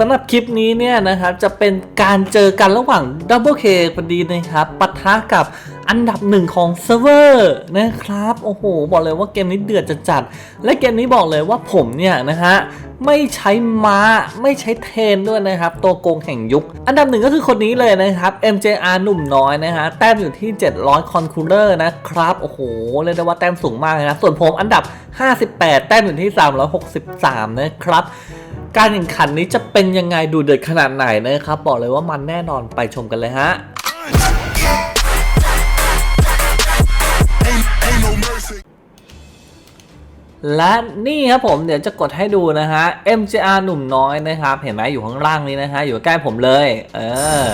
สำหรับคลิปนี้เนี่ยนะครับจะเป็นการเจอกันระหว่าง Double K พอดีนะครับปะทะกับอันดับหนึ่งของเซิร์ฟเวอร์นะครับ โอ้โห บอกเลยว่าเกมนี้เดือดจะจัด และเกมนี้บอกเลยว่าผมเนี่ยนะฮะไม่ใช้ม้าไม่ใช้เทนด้วยนะครับ ตัวโกงแห่งยุค อันดับหนึ่งก็คือคนนี้เลยนะครับ MJR หนุ่มน้อยนะฮะแต้มอยู่ที่ 700 คอนคูเลอร์นะครับ โอ้โหเรียกได้ว่าแต้มสูงมากเลยนะ ส่วนผมอันดับ 58 แต้มอยู่ที่ 363 นะครับ การแข่งขันนี้จะเป็นยังไงดูเดือดขนาดไหนนะครับ บอกเลยว่ามันแน่นอนไปชมกันเลยฮะและนี่ครับผมเดี๋ยวจะกดให้ดูนะฮะ MJR หนุ่มน้อยนะครับ เห็นไหมอยู่ข้างล่างนี้นะฮะ อยู่ใกล้ผมเลย เออ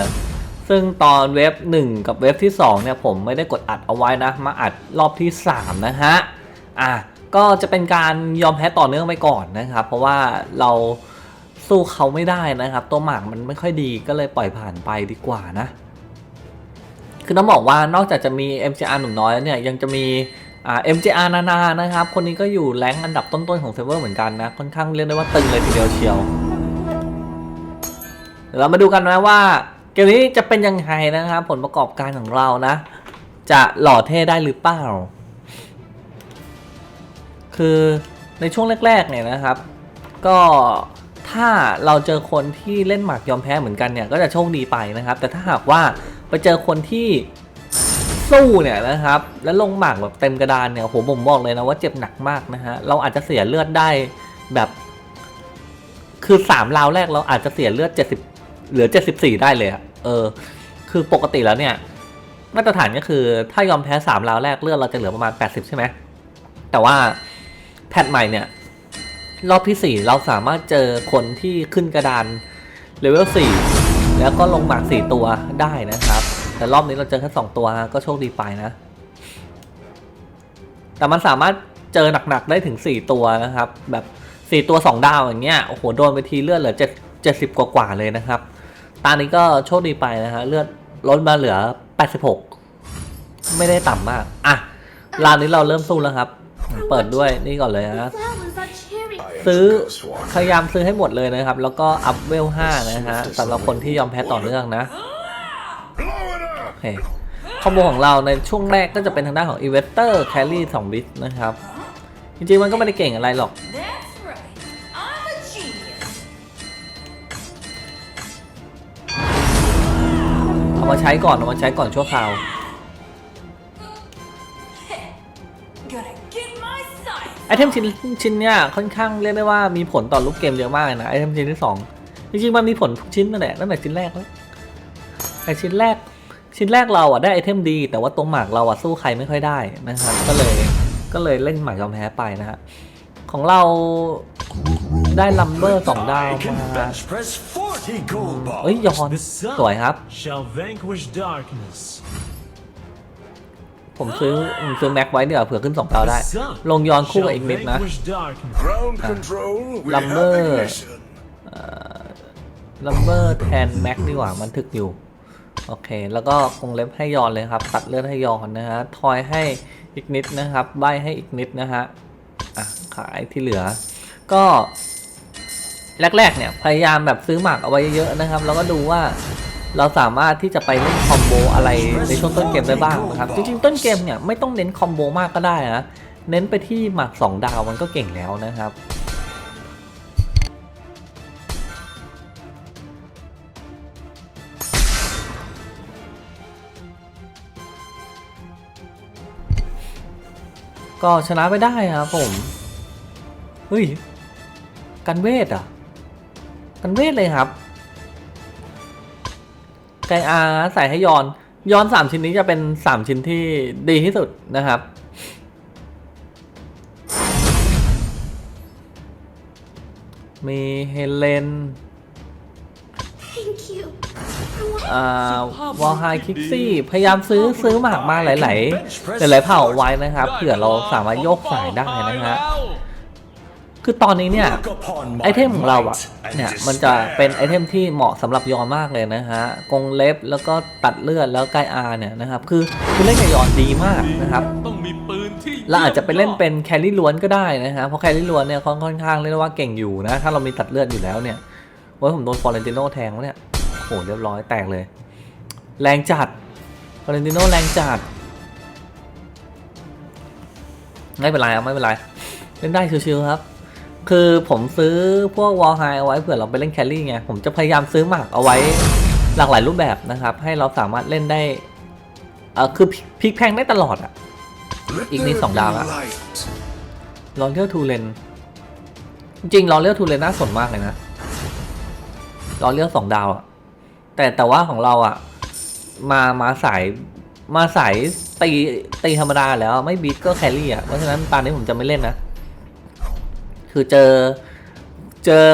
ซึ่งตอนเว็บ 1 กับเว็บที่ 2 เนี่ย ผมไม่ได้กดอัดเอาไว้นะ มาอัดรอบที่ 3 นะฮะ อะ ก็จะเป็นการยอมแพ้ต่อเนื่องไปก่อนนะครับ เพราะว่าเรา สู้เขาไม่ได้นะครับ ตัวหมากมันไม่ค่อยดีก็เลยปล่อยผ่านไปดีกว่านะ คือต้องบอกว่านอกจากจะมี MJR หนุ่มน้อยแล้วเนี่ยยังจะมีอ่า MJR นานานะครับ คนนี้ก็อยู่แรงค์อันดับต้นๆของเซิร์ฟเวอร์เหมือนกันนะ ค่อนข้างเรียกได้ว่าตึงเลยทีเดียวเชียว เดี๋ยวเรามาดูกันนะว่าเกมนี้จะเป็นยังไงนะครับผลประกอบการของเรานะ จะหล่อเท่ได้หรือเปล่า คือในช่วงแรกๆเนี่ยนะครับ ก็ ถ้าเราเจอคนที่เล่นหมากยอมแพ้เหมือนกันเนี่ยก็จะโชคดีไปนะครับ แต่ถ้าหากว่าไปเจอคนที่สู้เนี่ยนะครับ แล้วลงหมากแบบเต็มกระดานเนี่ยโหผมบอกเลยนะว่าเจ็บหนักมากนะฮะเราอาจจะเสียเลือดได้แบบ คือสามราวแรกเราอาจจะเสียเลือดเจ็ดสิบเหลือเจ็ดสิบสี่ได้เลยอะเออ คือปกติแล้วเนี่ย มาตรฐานก็คือถ้ายอมแพ้สามราวแรกเลือดเราจะเหลือประมาณแปดสิบใช่ไหมแต่ว่าแพทใหม่เนี่ย รอบที่ 4 เราสามารถเจอคนที่ขึ้นกระดานเลเวล4แล้วก็ลงหมาก 4 ตัวได้นะครับ แต่รอบนี้เราเจอแค่2ตัวฮะก็โชคดีไปนะ แต่มันสามารถเจอหนักๆได้ถึง 4 ตัวนะครับ แบบ 4 ตัว 2 ดาวอย่างเงี้ยโอ้โหโดนไปทีเลือดเหลือ7 70 กว่าๆเลยนะครับตานี้ก็โชคดีไปนะฮะเลือดลดมาเหลือ 86 ไม่ได้ต่ำมากอะราวนี้เราเริ่มสู้แล้วครับ เปิดด้วยนี่ก่อนเลยนะ ซื้อพยายามซื้อให้หมดเลยนะครับ แล้วก็อัพเวล5นะฮะสำหรับคนที่ยอมแพ้ต่อเนื่องนะโอเคคอมโบของเราในช่วงแรกก็จะเป็นทางด้านของ i n v e s t o r Carry 2บิตนะครับ จริงๆมันก็ไม่ได้เก่งอะไรหรอก เอามาใช้ก่อน เอามาใช้ก่อนชั่วคราว ไอเทมชิ้นชิ้นเนี้ยค่อนข้างเรียกได้ว่ามีผลต่อลูกเกมเยอะมากเลยนะไอเทมชิ้นที่สองจริงๆมันมีผลทุกชิ้นนั่นแหละตั้งแต่ชิ้นแรกแล้วไอชิ้นแรกชิ้นแรกเราอะได้ไอเทมดี แต่ว่าตัวหมากเราอะสู้ใครไม่ค่อยได้นะครับก็เลยก็เลยเล่นหมากยอมแพ้ไปนะฮะของเราได้ลัมเบอร์สองดาว I can มา bench press 40 gold เอ้ย balls. ยอน The sun สวยครับ shall vanquish darkness. ผมซื้อผมซื้อแม็กไว้เดี๋ยวาเผื่อขึ้นสองดาว The ได้ sun ลงยอนคู่กับ shall อีกนิดนะ vanquish darkness. Ground control, we Lumber. have ignition. ลัมเบอร์แทนแม็กดีกว่ามันถึกอยู่ โอเค แล้วก็คงเล็บให้ยอนเลยครับ ตัดเลือดให้ยอนนะฮะ ทอยให้อีกนิดนะครับ ใบให้อีกนิดนะฮะ อะ ขายที่เหลือ ก็ แรก ๆ เนี่ย พยายามแบบซื้อหมากเอาไว้เยอะๆนะครับ แล้วก็ดูว่า เราสามารถที่จะไปเล่นคอมโบอะไรในช่วงต้นเกมได้บ้างนะครับจริงๆต้นเกมเนี่ยไม่ต้องเน้นคอมโบมากก็ได้นะเน้นไปที่หมากสองดาวมันก็เก่งแล้วนะครับก็ชนะไปได้ครับผม เฮ้ย กันเวทอะ กันเวทเลยครับ ไกอาใส่ให้ยอนยอนสามชิ้นนี้จะเป็นสามชิ้นที่ดีที่สุดนะครับ มีเฮเลน Thank you. I want อ่าวอลไฮคิกซี่ พยายามซื้อซื้อหมากมาหลาย ๆ หลาย ๆ เผ่าไว้นะครับ เผื่อเราสามารถโยกสายได้นะฮะ คือตอนนี้เนี่ย Look upon my ไอเทมของเราอะ might and เนี่ยมันจะเป็นไอเทมที่เหมาะสำหรับยอนมากเลยนะฮะกรงเล็บแล้วก็ตัดเลือดแล้วไกอาเนี่ยนะครับคือคือเล่นกับยอนดีมากนะครับต้องมีปืนที่เราอาจจะไปเล่นเป็นแครี่ล้วนก็ได้นะฮะเพราะแครี่ล้วนเนี่ยค่อนค่อนข้างเรียกได้ว่าเก่งอยู่นะถ้าเรามีตัดเลือดอยู่แล้วเนี่ยโอ้ยผมโดนฟอร์เรนติโนแทงแล้วเนี่ยโหเรียบร้อยแตกเลย แรงจัดฟอร์เรนติโนแรงจัดไม่เป็นไรครับไม่เป็นไรเล่นได้ชิวๆครับ คือผมซื้อพวกวอลไฮเอาไว้เผื่อเราไปเล่นแคลรี่ไง ผมจะพยายามซื้อหมากเอาไว้หลากหลายรูปแบบนะครับ ให้เราสามารถเล่นได้เออคือพลิกแพงได้ตลอดอะ Let Ignis there สองดาวละลองเที่ยวทูเลนจริงลองเลี้ยวทูเลนน่าสนมากเลยนะลองเลี้ยวสองดาวอะแต่แต่ว่าของเราอะมามาสายมาสายตีตีธรรมดาแล้วไม่บีทก็แครี่อะเพราะฉะนั้นตอนนี้ผมจะไม่เล่นนะ คือเจอเจอ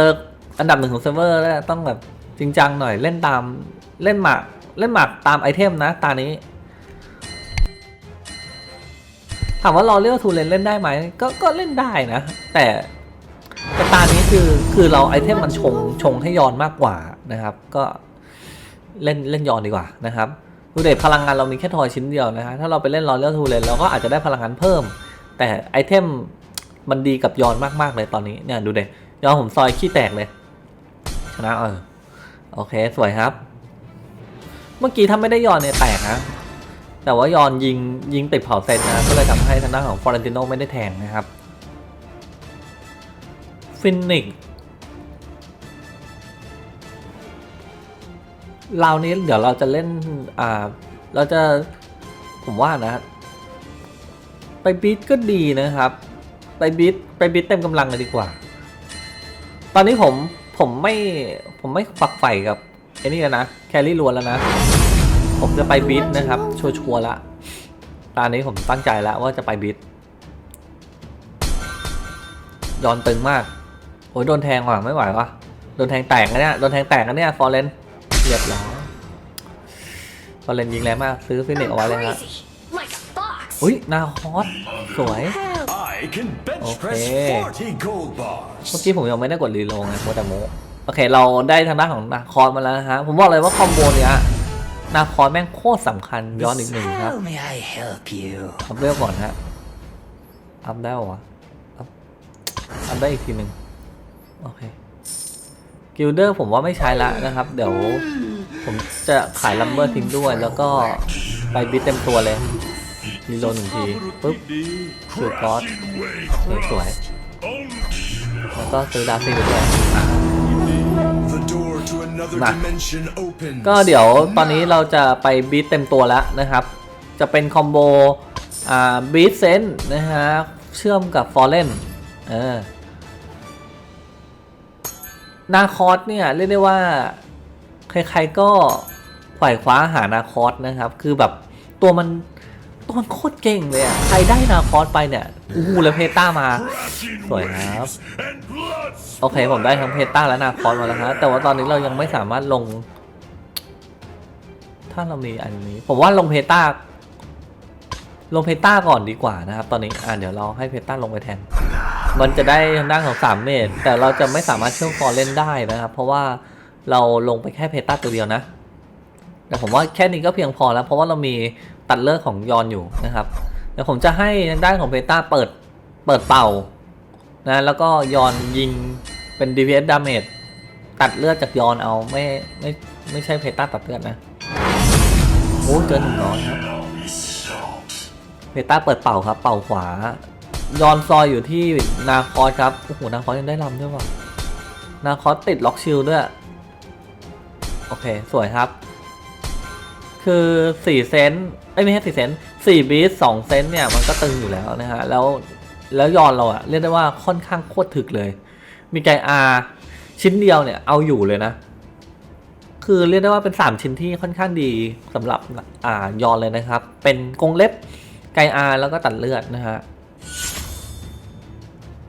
อันดับหนึ่งของเซิร์ฟเวอร์แล้วต้องแบบจริงจังหน่อยเล่นตามเล่นหมากเล่นหมากตามไอเทมนะตานี้ ถามว่าเราเลือกทูเลนเล่นได้ไหมก็ก็เล่นได้นะ แต่แต่ตานี้คือคือเราไอเทมมันชงชงให้ยอนมากกว่านะครับ ก็เล่นเล่นยอนดีกว่านะครับดูเด็ดพลังงานเรามีแค่ทอยชิ้นเดียวนะฮะถ้าเราไปเล่นรอเลือกทูเลนเราก็อาจจะได้พลังงานเพิ่ม แต่ไอเทม มันดีกับยอนมากๆเลยตอนนี้เนี่ยดูเด็ยอนผมซอยขี้แตกเลย ชนะเออโอเคสวยครับ เมื่อกี้ถ้าไม่ได้ยอนเนี่ยแตกนะแต่ว่ายอนยิงยิงติดเผาเซนนะก็เลยทำให้ทางด้านของฟอร์เรนติโนไม่ได้แทงนะครับฟินิกเรานี้เดี๋ยวเราจะเล่น อ่า เราจะ ผมว่านะ ไปบีทก็ดีนะครับ ไปบีทไปบีทเต็มกำลังเลยดีกว่า ตอนนี้ผมผมไม่ผมไม่ฝักใฝ่กับไอ้นี่แล้วนะ แครี่ล้วนแล้วนะ ผมจะไปบิทนะครับ ชัวร์ๆละ ตอนนี้ผมตั้งใจแล้วว่าจะไปบิทย้อนตึงมาก โอ้ยโดนแทงว่ะไม่ไหววะโดนแทงแตกนะเนี่ย โดนแทงแตกนะเนี่ย ฟอร์เรนเรียบร้อยฟอร์เรนยิงแรงมาก ซื้อฟินิก I'm เอาไว้เลยฮะ crazy, like a fox. อุ้ยนาคอสสวย I can bench press Okay. 40 gold เมื่อ bars. กี้ผมยังไม่ได้กดรีโหลดไงโมแต่โมโอเค เราได้ทางด้านของนาคอสมาแล้วนะฮะ ผมบอกเลยว่าคอมโบเนี้ยนาคอสแม่งโคตรสำคัญย้อนอีกหนึ่งครับ How may I help you? อัพเวลก่อนฮะ อัพได้เหรอวะอัพอัพได้อีกทีหนึ่งโอเคกิลเดอร์ผมว่าไม่ใช้ละนะครับ เดี๋ยวผมจะขายลัมเบอร์ทิ้งด้วย แล้วก็ไปบิดเต็มตัวเลย รีโหลดหนึ่งทีปุ๊บคือกอตสวยๆแล้วก็ซื้อดาซี่ไปด้วย The door to another Nah. dimension opens. ก็เดี๋ยวตอนนี้เราจะไปบีทเต็มตัวแล้วนะครับ จะเป็นคอมโบอ่าบีทเซนนะฮะเชื่อมกับฟอร์เรนเออนาคอสเนี่ยเรียกได้ว่าใครๆก็ไขว่คว้าหานาคอสนะครับ คือแบบตัวมัน ตัวมันโคตรเก่งเลยอะ ใครได้นาคอสไปเนี่ยอู้หูแล้วเพต้ามา สวยครับ โอเคผมได้ทั้งเพต้าและนาคอสมาแล้วฮะแต่ว่าตอนนี้เรายังไม่สามารถลง ถ้าเรามีอันนี้ ผมว่าลงเพต้า ลงเพต้าก่อนดีกว่านะครับ ตอนนี้อ่าเดี๋ยวเราให้เพต้าลงไปแทน มันจะได้ทางด้านของสามเมตร แต่เราจะไม่สามารถเชื่อมฟอร์เล่นได้นะครับ เพราะว่าเราลงไปแค่เพต้าตัวเดียวนะแต่ผมว่าแค่นี้ก็เพียงพอแล้ว เพราะว่าเรามี ตัดเลือดของยอนอยู่นะครับเดี๋ยวผมจะให้ทางด้านของเพต้าเปิดเปิดเป่านะแล้วก็ยอนยิงเป็น DPS damage ตัดเลือดจากยอนเอาไม่ไม่ไม่ใช่เพต้าตัดเลือดนะโอ้เกินหนึ่งร้อยครับเพต้าเปิดเป่าครับ เป่าขวายอนซอยอยู่ที่นาคอสครับโอ้โหนาคอสยังได้ลำด้วยว่ะนาคอสติดล็อกชิลด้วย โอเค สวยครับ คือ4เซน เอ้ยไม่ใช่4เซนต์4บีส2เซนเนี่ย มันก็ตึงอยู่แล้วนะฮะ แล้วแล้วยอนเราอะเรียกได้ว่าค่อนข้างโคตรถึกเลย มีไกอาชิ้นเดียวเนี่ยเอาอยู่เลยนะ คือเรียกได้ว่าเป็น 3 ชิ้นที่ค่อนข้างดีสำหรับอ่ายอนเลยนะครับ เป็นกรงเล็บไกอาแล้วก็ตัดเลือดนะฮะ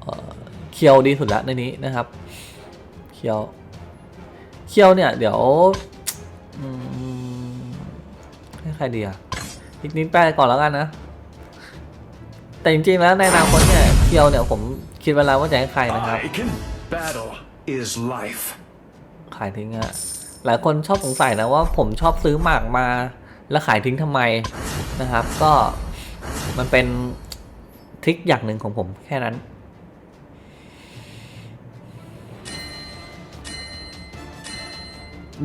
เเคียวดีสุดละในนี้นะครับเคียวเคียวเนี่ย เดี๋ยวให้ใครดีอะ อีกนิดแปลก่อนแล้วกันนะ แต่จริงๆแล้วในอนาคตเนี่ยเคียวเนี่ยผมคิดไว้แล้วว่าจะให้ใครนะครับ I can. Battle is life. ขายทิ้งอะหลายคนชอบสงสัยนะว่าผมชอบซื้อหมากมา แล้วขายทิ้งทำไมนะครับ ก็มันเป็นทริคอย่างหนึ่งของผมแค่นั้น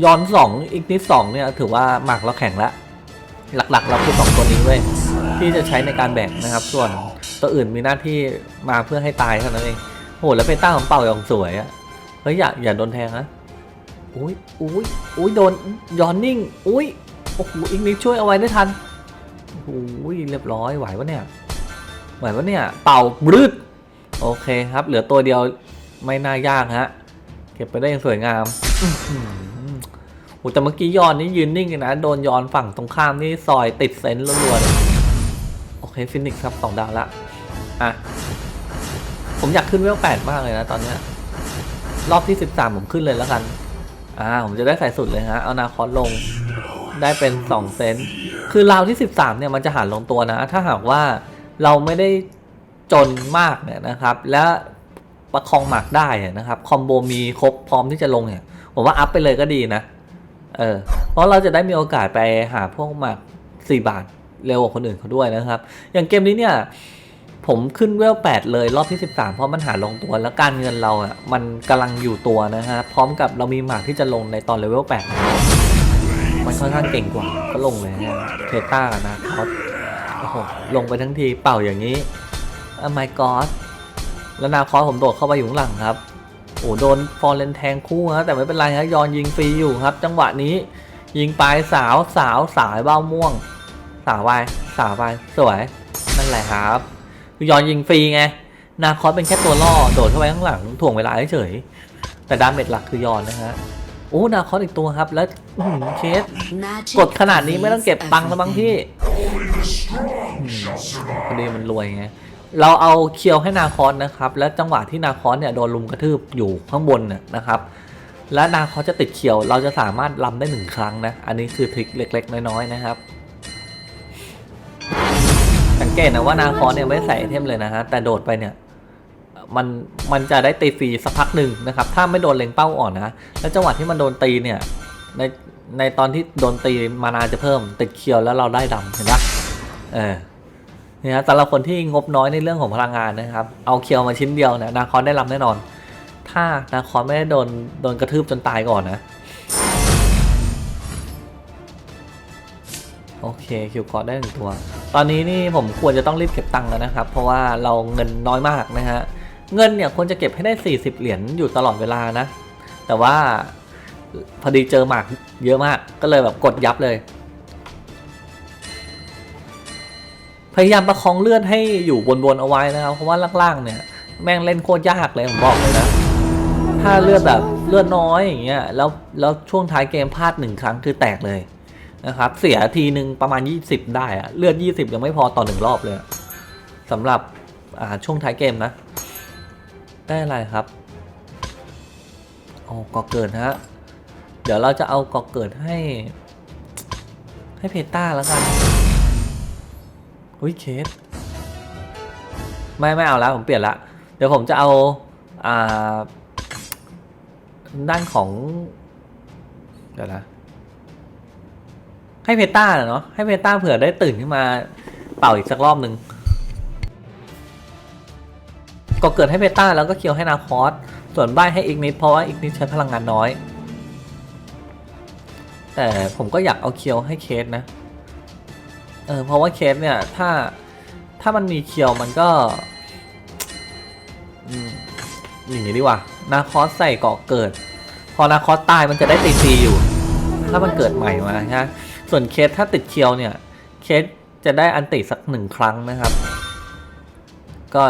ย้อนสองอีกนิดสองเนี่ยถือว่าหมากเราแข็งแล้ว หลักๆ เราคือสองตัวนี้เว้ยที่จะใช้ในการแบ่งนะครับ ส่วนตัวอื่นมีหน้าที่มาเพื่อให้ตายเท่านั้นเองโหแล้วเพต้าของเป่าอย่างสวยอะเฮ้ยอย่าอย่าโดนแทงนะอุ้ยอุ้ยอุ้ยโดนย้อนนิ่งอุ้ยโอ้โหอีกนิดช่วยเอาไว้ได้ทันอุ้ยเรียบร้อยไหวปะเนี่ยไหวปะเนี่ยเป่าบรืดโอเคครับ เหลือตัวเดียวไม่น่ายากฮะเก็บไปได้อย่างสวยงาม โอ้แต่เมื่อกี้ยอนนี่ยืนนิ่งเลยนะ โดนยอนฝั่งตรงข้ามนี่ซอยติดเซนต์รัวๆโอเคฟินิกส์ครับสองดาวละอะผมอยากขึ้นเวลแปดมากเลยนะตอนเนี้ยรอบที่สิบสามผมขึ้นเลยแล้วกัน อ่า ผมจะได้ใส่สุดเลยฮะเอานาคอสลงได้เป็นสองเซนต์คือราวที่สิบสามเนี่ยมันจะหารลงตัวนะ ถ้าหากว่าเราไม่ได้จนมากเนี่ยนะครับ และประคองหมากได้นะครับ คอมโบมีครบพร้อมที่จะลงเนี่ย ผมว่าอัพไปเลยก็ดีนะ เออเพราะเราจะได้มีโอกาสไปหาพวกหมากสี่บาทเร็วกว่าคนอื่นเขาด้วยนะครับ อย่างเกมนี้เนี่ยผมขึ้นเวล 8 เลยรอบที่ 13 เพราะมันหาลงตัวแล้วการเงินเราอะมันกำลังอยู่ตัวนะฮะ พร้อมกับเรามีหมากที่จะลงในตอนเลเวล 8 มันค่อนข้างเก่งกว่าก็ลงเลยฮะเทต้านะคอสโอ้โหลงไปทั้งทีเป่าอย่างนี้อะ my god แล้วนาคอสผมโดดเข้าไปอยู่ข้างหลังครับ โอ้โดนฟอร์เรนแทงคู่ฮะแต่ไม่เป็นไรฮะยอนยิงฟรีอยู่ครับ จังหวะนี้ยิงปลายสาวสาวสายเบ้าม่วง สาวไปสาวไปสวยนั่นแหละครับคือยอนยิงฟรีไงนาคอสเป็นแค่ตัวล่อโดดเข้าไปข้างหลังถ่วงเวลาเฉยๆแต่ดาเมจหลักคือยอนนะฮะโอ้นาคอสอีกตัวครับแล้วอื้อหือเคส Magic กดขนาดนี้ไม่ต้องเก็บตังค์แล้วบ้างพี่ everything. พอดีมันรวยไง เราเอาเคียวให้นาคอสนะครับ และจังหวะที่นาคอสเนี่ยโดนลุมกระทืบอยู่ข้างบนนะครับ และนาคอสจะติดเคียว เราจะสามารถลำได้หนึ่งครั้งนะ อันนี้คือทริคเล็ก ๆ น้อยๆนะครับ สังเกตนะว่านาคอสเนี่ยไม่ใส่ไอเทมเลยนะฮะแต่โดดไปเนี่ยมันมันจะได้ตีฟรีสักพักหนึ่งนะครับ ถ้าไม่โดนเล็งเป้าอ่อนนะแล้วจังหวะที่มันโดนตีเนี่ยในในตอนที่โดนตีมานาจะเพิ่มติดเคียวแล้วเราได้ดำเห็นปะเออ นี่ยฮะสำหรับคนที่งบน้อยในเรื่องของพลังงานนะครับ เอาเคียวมาชิ้นเดียวนะนาคอนได้รับแน่นอน ถ้านาคอนไม่ได้โดนโดนกระทืบจนตายก่อนนะ โอเคคิวกอดได้หนึ่งตัว ตอนนี้นี่ผมควรจะต้องรีบเก็บตังค์แล้วนะครับ เพราะว่าเราเงินน้อยมากนะฮะ เงินเนี่ยควรจะเก็บให้ได้ 40 เหรียญอยู่ตลอดเวลานะ แต่ว่าพอดีเจอหมากเยอะมาก ก็เลยแบบกดยับเลย พยายามประคองเลือดให้อยู่บนๆเอาไว้นะครับ เพราะว่าล่างๆเนี่ย แม่งเล่นโคตรยากเลยผมบอกเลยนะ ถ้าเลือดแบบเลือดน้อยอย่างเงี้ย แล้วแล้วช่วงท้ายเกมพลาดหนึ่งครั้งคือแตกเลยนะครับ เสียทีหนึ่งประมาณ 20 ได้อะเลือด 20 ยังไม่พอต่อหนึ่งรอบเลยสำหรับอ่าช่วงท้ายเกมนะ ได้อะไรครับโอ้กอเกิดฮะ เดี๋ยวเราจะเอากอเกิดให้ ให้เพต้าแล้วกัน อุ้ยเคส ไม่ไม่เอาแล้วผมเปลี่ยนละ เดี๋ยวผมจะเอาอ่าด้านของ เดี๋ยวนะให้เพต้าเนาะให้เพต้าเผื่อได้ตื่นขึ้นมาเป่าอีกสักรอบหนึ่งก็เกิดให้เพต้าแล้วก็เคียวให้นาคอสส่วนใบให้อีกนิดเพราะว่าอีกนิดใช้พลังงานน้อย แต่ผมก็อยากเอาเคียวให้เคสนะ ออเพราะว่าเคสเนี่ยถ้าถ้ามันมีเคียวมันก็อย่างนี้ดีกว่านาคอสใส่เกาะเกิด พอนาคอสตายมันจะได้ตีตีอยู่ ถ้ามันเกิดใหม่มาฮะส่วนเคสถ้าติดเคียวเนี่ย เคสจะได้อันติสักหนึ่งครั้งนะครับ ก็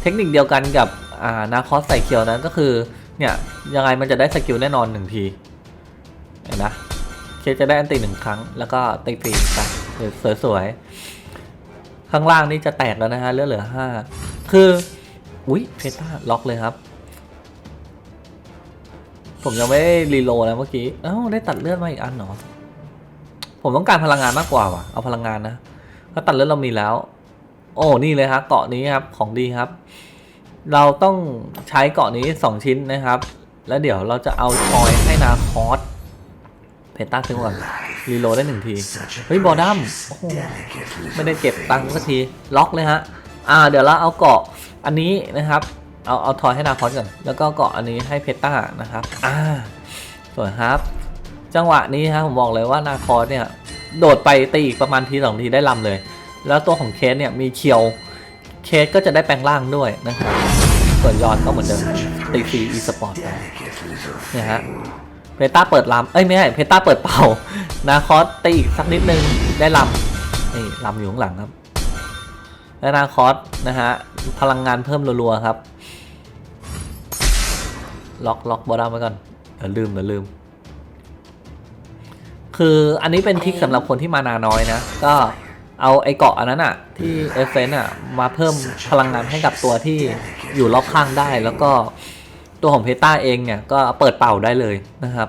เทคนิคเดียวกันกับอ่านาคอสใส่เคียวนั้นก็คือเนี่ยยังไงมันจะได้สกิลแน่นอนหนึ่งทีเห็นนะเคสจะได้อันติหนึ่งครั้ง แล้วก็ตีฟรีไป สวยๆ ข้างล่างนี่จะแตกแล้วนะฮะเลือดเหลือห้าคือ อุ๊ยเพต้าล็อกเลยครับ ผมยังไม่ได้รีโหลดนะเมื่อกี้ เอ้าได้ตัดเลือดมาอีกอันเหรอ ผมต้องการพลังงานมากกว่าว่ะ เอาพลังงานนะถ้าตัดเลือดเรามีแล้ว โอ้นี่เลยครับเกาะนี้ครับของดีครับ เราต้องใช้เกาะนี้สองชิ้นนะครับ แล้วเดี๋ยวเราจะเอาทอยให้นาคอส เพต้าซื้อก่อนรีโหลดได้หนึ่งที เฮ้ยบอดัมไม่ได้เก็บตังค์สักที ล็อกเลยฮะ อ่า เดี๋ยวเราเอาเกาะอันนี้นะครับ เอาเอาทอยให้นาคอสก่อน แล้วก็เกาะอันนี้ให้เพต้านะครับ อ่า สวยครับ จังหวะนี้ฮะผมบอกเลยว่านาคอสเนี่ย โดดไปตีอีกประมาณทีสองทีได้ลำเลย แล้วตัวของเคสเนี่ยมีเคียว เคสก็จะได้แปลงร่างด้วยนะครับ ส่วนยอนก็เหมือนเดิมตีฟรีอีสปอร์ตเนี่ยฮะ เพต้าเปิดลำเอ้ยไม่ใช่เพต้าเปิดเป่า นาคอสตีอีกสักนิดนึงได้ลำนี่ลำอยู่ข้างหลังครับและนาคอสนะฮะพลังงานเพิ่มรัวๆครับ ล็อกล็อกบอดัมไว้ก่อนเดี๋ยวลืมเดี๋ยวลืม คืออันนี้เป็นทริคสำหรับคนที่มานาน้อยนะ ก็เอาไอเกาะอันนั้นอะที่เอเซนอะมาเพิ่มพลังงานให้กับตัวที่อยู่รอบข้างได้แล้วก็ ตัวของเพต้าเองเนี่ยก็เปิดเป่าได้เลยนะครับ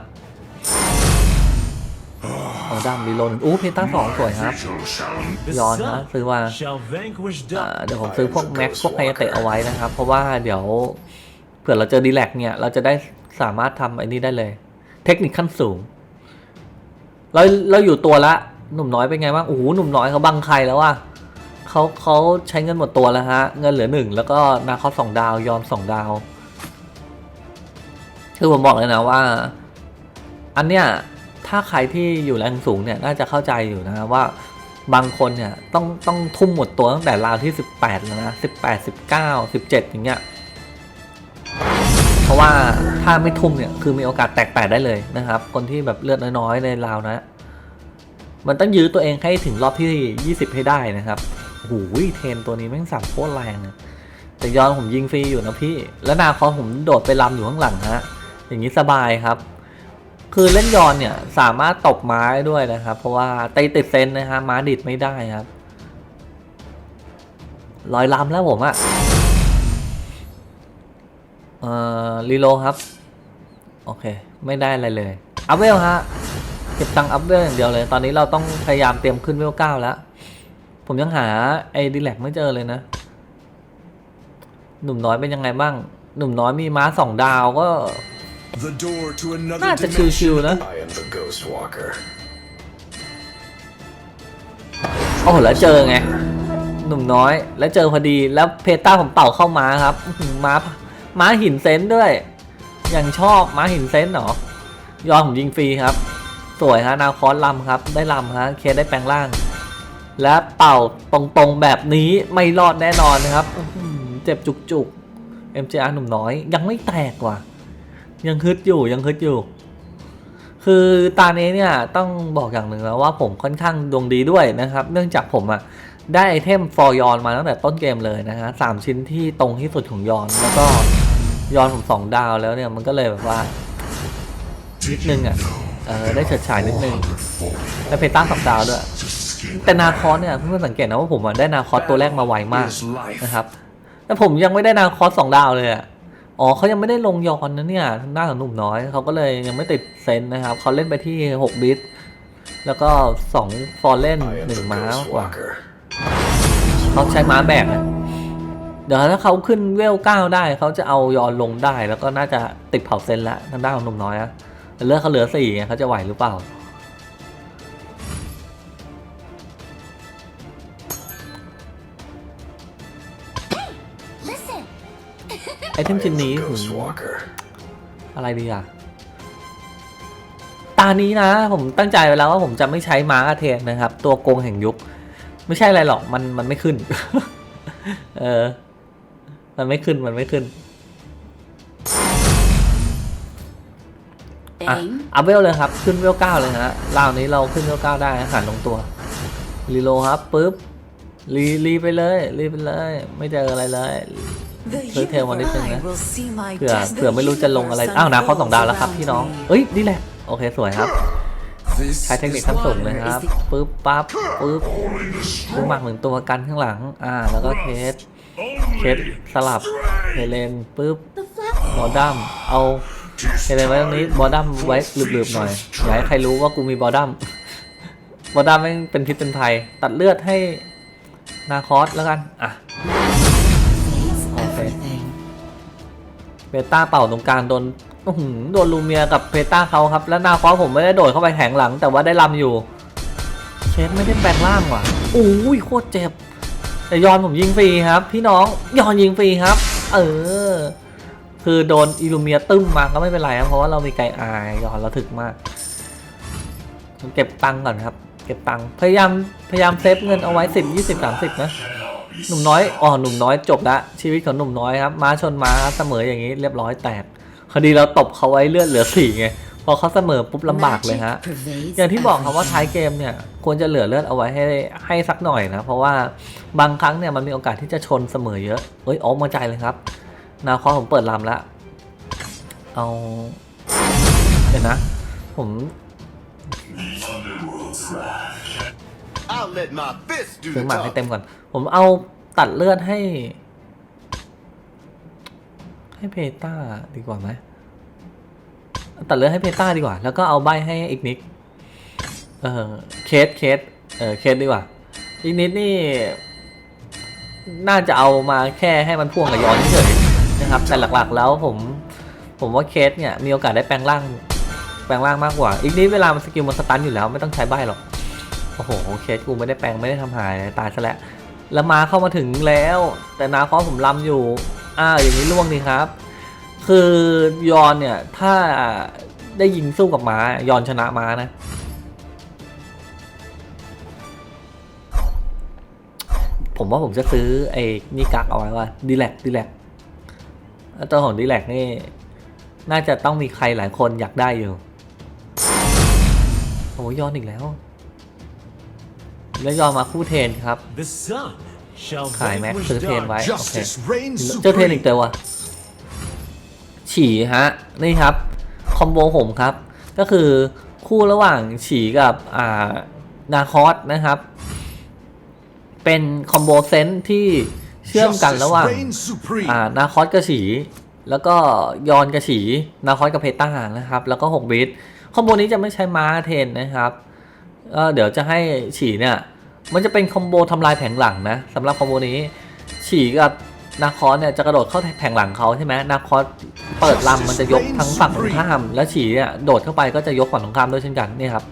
เอาด้ามรีโหลดอู้เพต้าสองสวยครับ Visual sound. The ย้อนนะ sun ซื้อว่า shall vanquish อ่า darkness. เดี๋ยวผมซื้อพวกแม็กพวกไฮเตะเอาไว้นะครับ เพราะว่าเดี๋ยวเผื่อเราเจอดีแลกเนี่ย เราจะได้สามารถทำไอ้นี้ได้เลย เทคนิคขั้นสูง เราเราอยู่ตัวละหนุ่มน้อยเป็นไงบ้างโอ้โหหนุ่มน้อยเขาบังใครแล้วว่ะเขาเขาใช้เงินหมดตัวแล้วฮะ เงินเหลือหนึ่งแล้วก็นาคอสสองดาวยอมสองดาว คือผมบอกเลยนะว่า อันเนี้ยถ้าใครที่อยู่แรงสูงเนี่ยน่าจะเข้าใจอยู่นะว่าบางคนเนี่ยต้องต้องทุ่มหมดตัวตั้งแต่ราวที่ 18 แล้วนะ18 19 17 อย่างเงี้ยเพราะว่าถ้าไม่ทุ่มเนี่ยคือมีโอกาสแตกแตกได้เลยนะครับ คนที่แบบเลือดน้อยๆในราวนะ มันต้องยื้อตัวเองให้ถึงรอบที่ 20 ให้ได้นะครับโอ้โหเทนตัวนี้แม่งสั่งโคตรแรงเลยแต่ยอนผมยิงฟรีอยู่นะพี่ แล้วนาคอผมโดดไปลำอยู่ข้างหลังฮะ อย่างนี้สบายครับ คือเล่นยอนเนี่ยสามารถตบได้ด้วยนะครับ เพราะว่าตีติดเซนนะฮะม้าดิดไม่ได้ครับลอยลำแล้วผมอะเอ่อรีโลครับ โอเค ไม่ได้อะไรเลย อัพเวลฮะ เก็บตังค์อัพเวลอย่างเดียวเลย ตอนนี้เราต้องพยายามเตรียมขึ้นเวลเก้าแล้ว ผมยังหาไอ้ดีแลกไม่เจอเลยนะ หนุ่มน้อยเป็นยังไงบ้าง หนุ่มน้อยมีม้าสองดาวก็ The door to another น่าจะ dimension. ชิวๆนะ I am the Ghost Walker. โอ้โหแล้วเจอไงหนุ่มน้อย แล้วเจอพอดีแล้วเพต้าผมเป่าเข้ามาครับอื้อหือม้าม้าหินเซนต์ด้วยยังชอบม้าหินเซนต์เหรอยอมผมยิงฟรีครับ สวยฮะนาคอสลำครับ ได้ลำฮะเคสได้แปลงร่าง และเป่าตรงๆแบบนี้ไม่รอดแน่นอนนะครับอื้อหือเจ็บจุกๆ MJR หนุ่มน้อยยังไม่แตกว่ะ ยังฮึดอยู่ยังฮึดอยู่ คือตานี้เนี่ยต้องบอกอย่างหนึ่งแล้วว่าผมค่อนข้างดวงดีด้วยนะครับ เนื่องจากผมอะได้ไอเทมฟอร์ยอนมาตั้งแต่ต้นเกมเลยนะฮะสามชิ้นที่ตรงที่สุดของยอนแล้วก็ยอนผมสองดาวแล้วเนี่ยมันก็เลยแบบว่านิดนึงอะเออได้เฉิดฉายนิดนึงและเพต้าสองดาวด้วยแต่นาคอสเนี่ยเพื่อนสังเกตนะว่าผมอะได้นาคอสตัวแรกมาไวมากนะครับแต่ผมยังไม่ได้นาคอสสองดาวเลยอะ อ๋อเขายังไม่ได้ลงยอนนะเนี่ยทางด้านของหนุ่มน้อยเขาก็เลยยังไม่ติดเซนต์นะครับเขาเล่นไปที่ 6 บิต แล้วก็ 2 ฟอร์เล่น I am หนึ่ง the ม้ามาก Ghost กว่า Walker. เขาใช้ม้าแบกนะเดี๋ยวถ้าเขาขึ้นเวลเก้าได้เขาจะเอายอนลงได้ แล้วก็น่าจะติดเผาเซนละทางด้านของหนุ่มน้อยอะแต่เลือกเขาเหลือสี่ไงเขาจะไหวหรือเปล่า เทมชิ้น I นี้ am the หื Ghost ม Walker. อะไรดีอะตานี้นะ ผมตั้งใจไว้แล้วว่าผมจะไม่ใช้ม้ากระเทนนะครับ ตัวโกงแห่งยุค ไม่ใช่อะไรหรอกมันมันไม่ขึ้น เออ มันไม่ขึ้นมันไม่ขึ้นอะ Aim. อัพเวลเลยครับ ขึ้นเวลเก้าเลยฮะราวนี้เราขึ้นเวลเก้าได้อาหารลงตัวรีโลครับปุ๊บรีรีไปเลยรีไปเลย ไม่เจออะไรเลย The ซื้อเทลมานิดนึงนะ universe will see my เผื่อ destiny เผื่อไม่รู้จะลงอะไร อ้าวนะเขาสองดาวแล้วครับพี่น้อง เอ้ยนี่แหละ โอเคสวยครับ This ใช้เทคนิคขั้นสูงเลยครับปึ๊บปั๊บปึ๊บปึ๊บหมักหนึ่งตัวกันข้างหลัง อ่า แล้วก็เคส เคสสลับเฮเลนปึ๊บ The flower. บอดัมเอาเฮเลนไว้ตรงนี้บอดัมไว้หลืบๆหน่อยอย่าให้ใครรู้ว่ากูมีบอดัมบอดัมแม่งเป็นพิษเป็นภัย ตัดเลือดให้นาคอสแล้วกัน อะ เบต้าเป่าตรงกลางโดนโดนลูเมียกับเพต้าเขาครับ แล้วนาคอสผมไม่ได้โดดเข้าไปแทงหลัง แต่ว่าได้ลำอยู่ เชฟไม่ได้แปลงร่างว่ะโอ้ยโคตรเจ็บ แต่ยอนผมยิงฟรีครับ พี่น้องยอนยิงฟรีครับ เออ คือคือโดนอิลูเมียตึ้มมาก็ไม่เป็นไรครับเพราะว่าเรามีไกอายยอนเราถึกมากเก็บตังค์ก่อนครับ เก็บตังค์พยายามพยายามเซฟเงินเอาไว้สิบยี่สิบสามสิบนะ หนุ่มน้อยอ๋อหนุ่มน้อยจบละชีวิตของหนุ่มน้อยครับม้าชนม้าเสมออย่างนี้เรียบร้อยแตกคดีเราตบเขาไว้เลือดเหลือสี่ไงพอเขาเสมอปุ๊บลำบากเลยฮะอย่างที่บอกครับว่าท้ายเกมเนี่ยควรจะเหลือเลือดเอาไว้ให้ให้สักหน่อยนะเพราะว่าบางครั้งเนี่ยมันมีโอกาสที่จะชนเสมอเยอะเฮ้ยออกมาใจเลยครับนาคอผมเปิดลำแล้วเอาเดี๋ยวนะ ผม ซื้อ the หมากให้ talking. เต็มก่อน ผมเอาตัดเลือดให้ ให้เพต้าดีกว่าไหมตัดเลือดให้เพต้าดีกว่า แล้วก็เอาใบให้อีกนิดเออเคสเคสเออเคสดีกว่า อีกนิดนี่ น่าจะเอามาแค่ให้มันพ่วงกับย้อนเฉยๆนะครับ แต่หลักๆแล้วผม ผมว่าเคสเนี่ยมีโอกาสได้แปลงร่าง แปลงร่างมากกว่า อีกนิดเวลามันสกิลมันสตันอยู่แล้วไม่ต้องใช้ใบหรอกโอ้โหเคสกูไม่ได้แปลงไม่ได้ทำหายตายซะแล้วแล้วมาเข้ามาถึงแล้ว แต่นาคอผมลำอยู่อ้าวอย่างนี้ล่วงดีครับ คือยอนเนี่ยถ้าได้ยิงสู้กับม้ายอนชนะม้านะ ผมว่าผมจะซื้อไอ้นี่กักเอาไว้ว่าดีแลกดีแลกตัวของดีแลกนี่ น่าจะต้องมีใครหลายคนอยากได้อยู่โอ้ยอนอีกแล้ว แล้วยอนมาคู่เทนครับ The sun shall ขายแม็ก vanquish ซื้อเทนไว้ darkness. โอเค Justice reigns เจอเทนอีก supreme. ตัวฉี่ฮะ นี่ครับ คอมโบผมครับ ก็คือคู่ระหว่างฉี่กับ อ่า นาคอสนะครับ เป็นคอมโบเซนส์ที่เชื่อมกัน Justice ระหว่าง reigns supreme. อ่า นาคอสกับฉีแล้วก็ยอนกับฉีนาคอสกับเพต้านะครับ แล้วก็6บิตคอมโบนี้จะไม่ใช้ม้าเทนนะครับ ก็เดี๋ยวจะให้ฉีเนี่ย มันจะเป็นคอมโบทำลายแผงหลังนะสำหรับคอมโบนี้ ฉีกับนาคอสเนี่ยจะกระโดดเข้าแผงหลังเขาใช่ไหมนาคอสเปิดลำมันจะยกทั้งฝั่งตรงข้าม แล้วฉีเนี่ยโดดเข้าไปก็จะยกฝั่งตรงข้ามด้วยเช่นกันนี่ครับ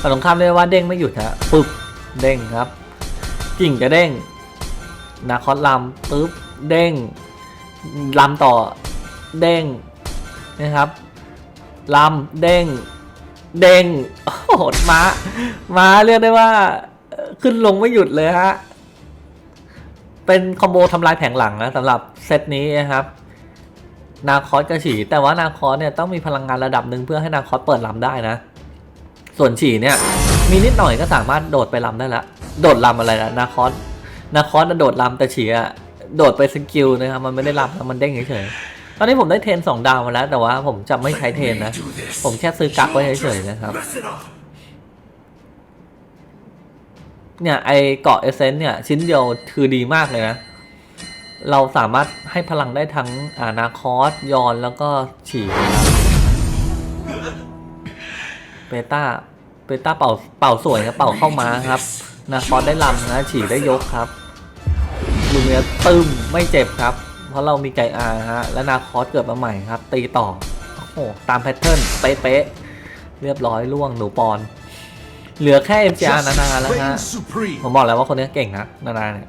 ฝั่งตรงข้ามเรียกว่าเด้งไม่หยุดฮะปึ๊บเด้งครับกิ่งจะเด้งนาคอสลำปึ๊บเด้งลำต่อเด้งนะครับลำเด้ง เด้งโอ้โหม้าม้าเรียกได้ว่า ขึ้นลงไม่หยุดเลยฮะ เป็นคอมโบทำลายแผงหลังนะสำหรับเซตนี้นะครับ นาคอสกระฉีแต่ว่านาคอสเนี่ยต้องมีพลังงานระดับหนึ่งเพื่อให้นาคอสเปิดลำได้นะ ส่วนฉีเนี่ย มีนิดหน่อยก็สามารถโดดไปลำได้ละ โดดลำอะไรนะนาคอสนาคอสน่ะโดดลำแต่ฉีอะโดดไปสกิลนะครับมันไม่ได้ลำนะมันเด้งเฉยๆ ตอนนี้ผมได้เทนสองดาวมาแล้ว แต่ว่าผมจะไม่ใช้เทนนะ ผมแค่ซื้อกักไว้เฉยๆนะครับ เนี่ยไอเกาะเอเซนเนี่ย ชิ้นเดียวคือดีมากเลยนะ เราสามารถให้พลังได้ทั้งอานาคอสยอนแล้วก็ฉี่นะครับเปต้าเปต้าเป่าเป่าสวยครับเป่าเข้ามาครับนาคอสได้ลำนะฉี่ได้ยกครับลูเมียตึมไม่เจ็บครับ ราะเรามีไกอาฮะ และนาคอสเกิดมาใหม่ครับ ตีต่อ โอ้โห ตามแพทเทิร์นเป๊ะๆ เรียบร้อยล่วงหนูปอน เหลือแค่ MJR นานาแล้ว Justice ฮะ reigns supreme. ผมบอกแล้วว่าคนนี้เก่งนะ นานาเนี่ย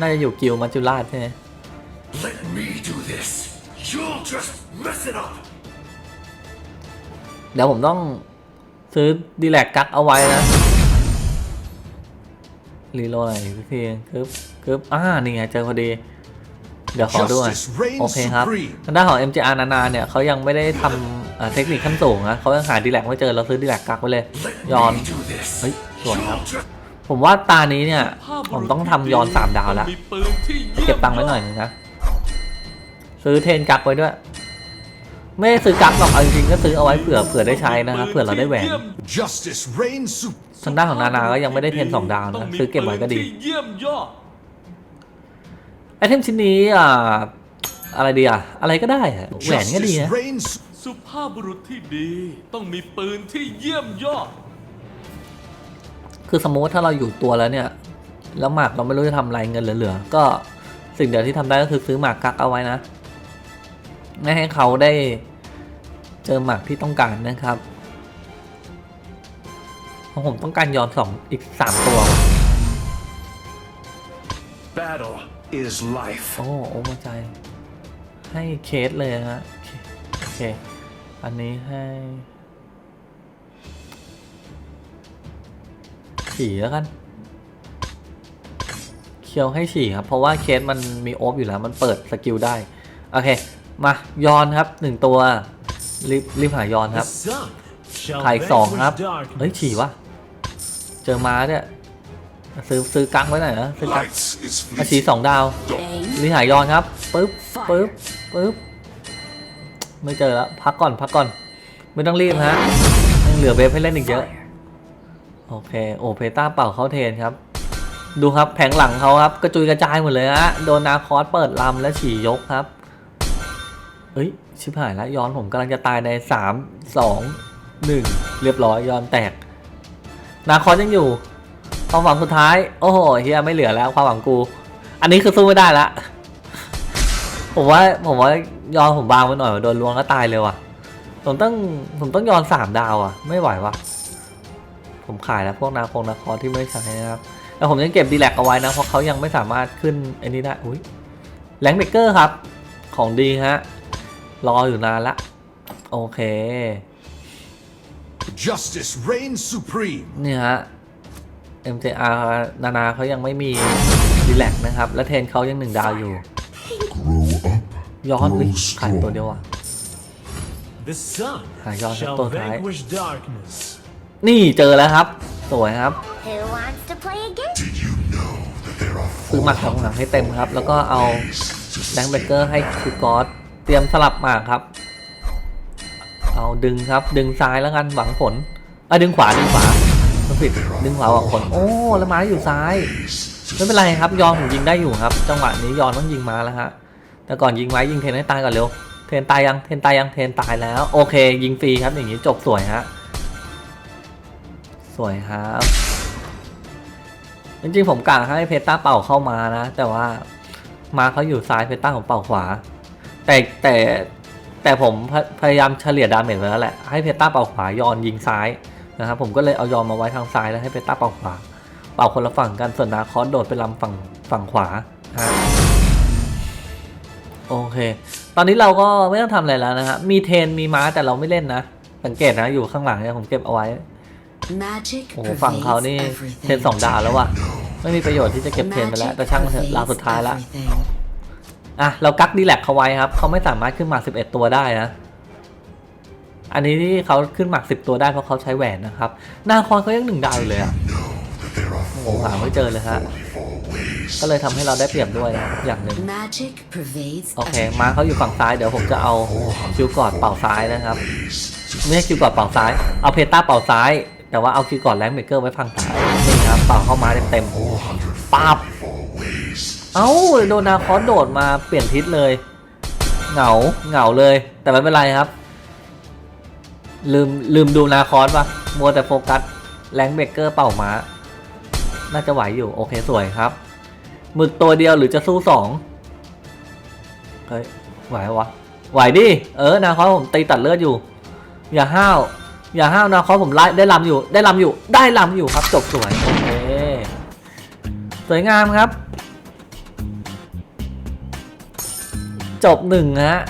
น่าจะอยู่กิลมัจจุราชใช่ไหม Let me do this. You'll just mess it up. เดี๋ยวผมต้องซื้อดีแลกกักเอาไว้นะ รีโหลดหน่อยอีกทีกึบกึบอ่านี่ไงเจอพอดี เดี๋ยวขอด้วย Justice reigns โอเคครับ supreme ทางด้านของ MJR นานาเนี่ยเขายังไม่ได้ทำเอ่อเทคนิคขั้นสูงนะเขายังหาดีแลกไม่เจอเราซื้อดีแลกกักไว้เลย Let ยอน me do this. เฮ้ยสวยครับ You'll just ผมว่าตานี้เนี่ยภาพผมต้องทำยอนสามดาวแล้วมีปืนที่ยี่ยมเก็บตังค์ไว้หน่อยนึงนะซื้อเทรนกักไว้ด้วย ไม่ได้ซื้อกักหรอกเอาจริงๆก็ซื้อเอาไว้เผื่อเผื่อได้ใช้นะครับเผื่อเราได้แหวน Justice reigns supreme. ทางด้านของนานาก็ยังไม่ได้เทรนสองดาวนะซื้อเก็บไว้ก็ดีต้องมีปืนที่เยี่ยมยอดไอเทมชิ้นนี้อ่าอะไรดีอะอะไรก็ได้อะแหวนก็ดี Justice นะ reigns สุภาพบุรุษที่ดี ต้องมีปืนที่เยี่ยมยอด คือสมมติถ้าเราอยู่ตัวแล้วเนี่ย แล้วหมากเราไม่รู้จะทำอะไรเงินเหลือๆก็สิ่งเดียวที่ทำได้ก็คือซื้อหมากกักเอาไว้นะ ไม่ให้เขาได้เจอหมากที่ต้องการนะครับเพราะผมต้องการยอนสองอีกสามตัวว่ะ battle is life. โอ้โอ้มาใจ ให้เคสเลยฮะโอเคโอเค อันนี้ให้ฉี่แล้วกัน เคียวให้ฉี่ครับ เพราะว่าเคสมันมีโอฟอยู่แล้ว มันเปิดสกิลได้ โอเค มา ยอนครับหนึ่งตัว รีบรีบหายอนครับ sun shall ขายอีกสองครับ vanquish เฮ้ย darkness. ฉี่วะ เจอมาเนี่ย ซื้อซื้อกังไว้หน่อยนะซื้อกัง Lights is อาชี fleeting. สองดาว Aim. รีหายอนครับ ปึ๊บ ปึ๊บ ปึ๊บ ไม่เจอแล้ว พักก่อน พักก่อน ไม่ต้องรีบฮะ ยังเหลือเวฟให้เล่นอีกเยอะ โอเค โอเพต้าเป่าเข้าเทนครับ ดูครับ แผงหลังเขาครับ กระจุยกระจายหมดเลยฮะ โดนนาคอสเปิดลำและฉี่ยกครับ เฮ้ย ชิบหายแล้วย้อนผมกำลังจะตายในสามสองหนึ่งเรียบร้อยย้อนแตก นาคอสยังอยู่ ความหวังสุดท้าย โอ้โหเฮียไม่เหลือแล้วความหวังกู อันนี้คือสู้ไม่ได้ละ ผมว่าผมว่าย้อนผมบางไปหน่อยโดนลวงก็ตายเลยว่ะ ผมต้องผมต้องย้อนสามดาวอะ ไม่ไหวว่ะผมขายแล้วพวกนาคงนาคอที่ไม่ใช้นะครับแต่ผมยังเก็บดีแลกเอาไว้นะเพราะเขายังไม่สามารถขึ้นไอ้นี้ได้อุ้ยแรงเบเกอร์ครับ ของดีฮะ รออยู่นานละ โอเค Justice reigns supreme. นี่ฮะ MJR นานาเขายังไม่มีดีแลกนะครับ และเทรนเขายังหนึ่งดาวอยู่ Grow up. ย้อนอุ้ยขายตัวเดียวอะ The sun Hài cho shall tôi thấy. vanquish darkness. นี่เจอแล้วครับ สวยครับ Who wants to play a game? Did you know that there are ซื้อหมักสองหลังให้เต็มครับ แล้วก็เอา ways to แดงเบเกอร์ให้คิวกอส เตรียมสลับหมากครับ เอาดึงครับ ดึงซ้ายแล้วกันหวังผลเอะดึงขวาดึงขวาไม่ผิดดึงขวาหวังผลโอ้แล้วม้าอยู่ซ้ายไม่เป็นไรครับ ยอนผมยิงได้อยู่ครับ จังหวะนี้ยอนต้องยิงมาแล้วฮะแต่ก่อนยิงไว้ยิงเทนให้ตายก่อนเร็วเทนตายยังเทนตายยังเทนตายแล้วโอเค ยิงฟรีครับอย่างนี้จบสวยฮะสวยครับจริงๆผมกะให้เพต้าเป่าเข้ามานะ แต่ว่ามาเขาอยู่ซ้ายเพต้าผมเป่าขวา แต่แต่แต่ผมพยพยายามเฉลี่ยดาเมจไว้แล้วแหละ ให้เพต้าเป่าขวายอนยิงซ้ายนะครับผมก็เลยเอายอนมาไว้ทางซ้ายแล้วให้เพต้าเป่าขวา เป่าคนละฝั่งกันส่วนนาคอสโดดไปลำฝั่งฝั่งขวาฮะโอเค ตอนนี้เราก็ไม่ต้องทำอะไรแล้วนะฮะมีเทนมีม้าแต่เราไม่เล่นนะ สังเกตนะอยู่ข้างหลังเนี่ยผมเก็บเอาไว้ Magic โอ้โหฝั่งเขานี่เทนสองดาวแล้วว่ะ ไม่มีประโยชน์ที่จะเก็บเทนไปแล้วแต่ช่างมันเถอะลาวสุดท้ายละ อะเรากักดีแลกเขาไว้ครับเขาไม่สามารถขึ้นมา11 ตัวได้นะอันนี้ที่เขาขึ้นหมาก10 ตัวได้เพราะเขาใช้แหวนนะครับนาคอนเขายังหนึ่งดาวอยู่เลยอะโอ้โหหาไม่เจอเลยฮะก็เลยทำให้เราได้เปรียบด้วยนะอย่างหนึ่ง Magic pervades โอเคมาเขาอยู่ฝั่งซ้ายเดี๋ยวผมจะเอาคิวกอดเป่าซ้ายนะครับไม่ใช่คิวกอดเป่าซ้ายเอาเพต้าเป่าซ้าย แต่ว่าเอาคิวกอดแรงเมเกอร์ไว้ฝั่งซ้ายนี่ครับเป่าเข้ามาเต็มๆป๊าบ เอ้าโดนนาคอสโดดมาเปลี่ยนทิศเลย เหงาเหงาเลย แต่ไม่เป็นไรครับ ลืมลืมดูนาคอสปะมัวแต่โฟกัสแรงเบเกอร์เป่าม้า น่าจะไหวอยู่ โอเคสวยครับหมึกตัวเดียวหรือจะสู้สองเฮ้ยไหววะไหวดิเออนาคอสผมตีตัดเลือดอยู่ อย่าห้าวอย่าห้าวนาคอสผมไล่ได้ลำอยู่ ได้ลำอยู่ ได้ลำอยู่ครับจบสวยโอเคสวยงามครับ จบหนึ่งฮะ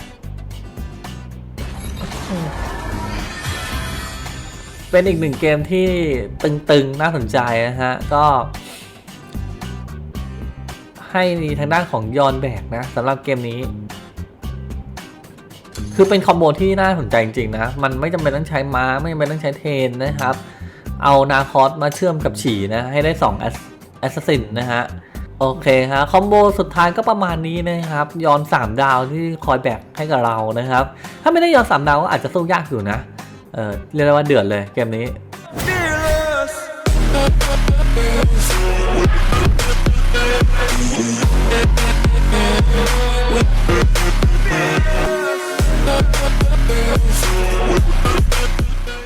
เป็นอีกหนึ่งเกมที่ตึงๆ น่าสนใจนะฮะ ก็ ให้มีทางด้านของยอนแบกนะสำหรับเกมนี้ คือเป็นคอมโบที่น่าสนใจจริงๆนะ มันไม่จำเป็นต้องใช้ม้า ไม่จำเป็นต้องใช้เทนนะครับ เอานาคอสมาเชื่อมกับฉี่นะ ให้ได้2แอสซัสซินนะฮะ โอเคฮะคอมโบสุดท้ายก็ประมาณนี้นะครับย้อน 3 ดาวที่คอยแบกให้กับเรานะครับ ถ้าไม่ได้ย้อน 3 ดาวก็อาจจะสู้ยากอยู่นะเออเรียกได้ว่าเดือดเลยเกมนี้ We'll